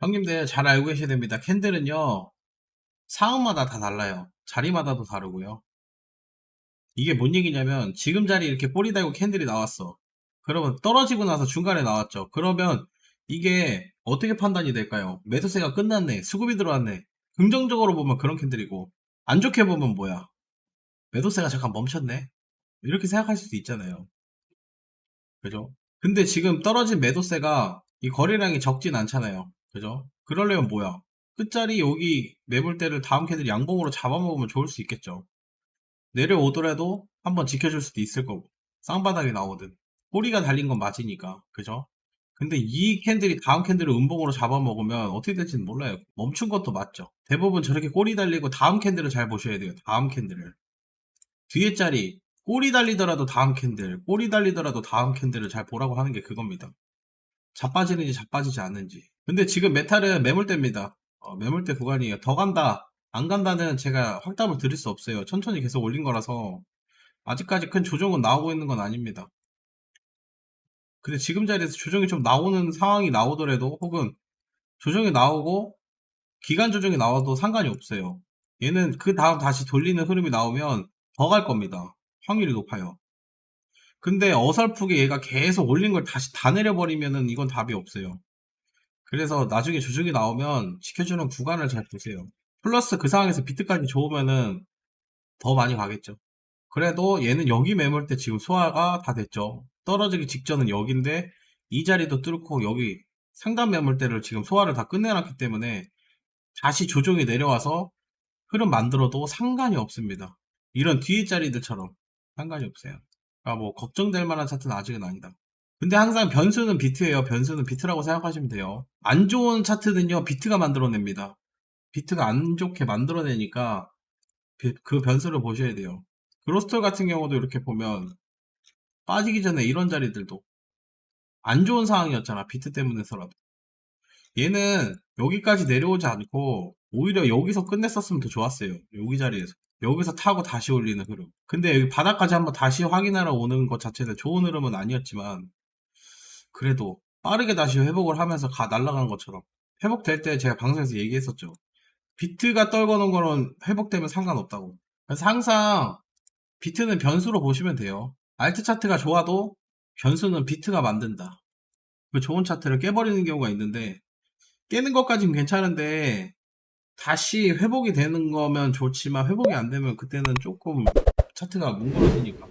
형님들 잘 알고 계셔야 됩니다. 캔들은요, 상황마다 다 달라요. 자리마다도 다르고요. 이게 뭔 얘기냐면, 지금 자리 이렇게 꼬리 달고 캔들이 나왔어. 그러면 떨어지고 나서 중간에 나왔죠. 그러면 이게 어떻게 판단이 될까요? 매도세가 끝났네. 수급이 들어왔네. 긍정적으로 보면 그런 캔들이고, 안 좋게 보면 뭐야? 매도세가 잠깐 멈췄네. 이렇게 생각할 수도 있잖아요. 그죠? 근데 지금 떨어진 매도세가 이 거래량이 적진 않잖아요. 그죠? 그러려면 뭐야? 끝자리 여기 매물대를 다음 캔들이 양봉으로 잡아먹으면 좋을 수 있겠죠. 내려오더라도 한번 지켜줄 수도 있을 거고. 쌍바닥이 나오든. 꼬리가 달린 건 맞으니까. 그죠? 근데 이 캔들이 다음 캔들을 음봉으로 잡아먹으면 어떻게 될지는 몰라요. 멈춘 것도 맞죠. 대부분 저렇게 꼬리 달리고 다음 캔들을 잘 보셔야 돼요. 다음 캔들을. 뒤에 자리 꼬리 달리더라도 다음 캔들, 꼬리 달리더라도 다음 캔들을 잘 보라고 하는 게 그겁니다. 자빠지는지 자빠지지 않는지. 근데 지금 메탈은 매물대입니다. 어, 매물대 구간이에요. 더 간다, 안 간다는 제가 확답을 드릴 수 없어요. 천천히 계속 올린 거라서 아직까지 큰 조정은 나오고 있는 건 아닙니다. 근데 지금 자리에서 조정이 좀 나오는 상황이 나오더라도 혹은 조정이 나오고 기간 조정이 나와도 상관이 없어요. 얘는 그 다음 다시 돌리는 흐름이 나오면 더 갈 겁니다. 확률이 높아요. 근데 어설프게 얘가 계속 올린 걸 다시 다 내려버리면은 이건 답이 없어요. 그래서 나중에 조정이 나오면 지켜주는 구간을 잘 보세요. 플러스 그 상황에서 비트까지 좋으면은 더 많이 가겠죠. 그래도 얘는 여기 매물대 지금 소화가 다 됐죠. 떨어지기 직전은 여기인데 이 자리도 뚫고 여기 상단 매물대를 지금 소화를 다 끝내놨기 때문에 다시 조정이 내려와서 흐름 만들어도 상관이 없습니다. 이런 뒤에 자리들처럼 상관이 없어요. 그러니까 뭐 걱정될 만한 차트는 아직은 아니다. 근데 항상 변수는 비트예요. 변수는 비트라고 생각하시면 돼요. 안 좋은 차트는요, 비트가 만들어냅니다. 비트가 안 좋게 만들어내니까 비- 그 변수를 보셔야 돼요. 그로스톨 같은 경우도 이렇게 보면 빠지기 전에 이런 자리들도 안 좋은 상황이었잖아. 비트 때문에서라도. 얘는 여기까지 내려오지 않고 오히려 여기서 끝냈었으면 더 좋았어요. 여기 자리에서. 여기서 타고 다시 올리는 흐름. 근데 여기 바닥까지 한번 다시 확인하러 오는 것 자체는 좋은 흐름은 아니었지만 그래도 빠르게 다시 회복을 하면서 가 날아간 것처럼 회복될 때 제가 방송에서 얘기했었죠. 비트가 떨궈놓은 거는 회복되면 상관없다고. 그래서 항상 비트는 변수로 보시면 돼요. 알트 차트가 좋아도 변수는 비트가 만든다. 그 좋은 차트를 깨버리는 경우가 있는데 깨는 것까진 괜찮은데 다시 회복이 되는 거면 좋지만 회복이 안 되면 그때는 조금 차트가 뭉그러지니까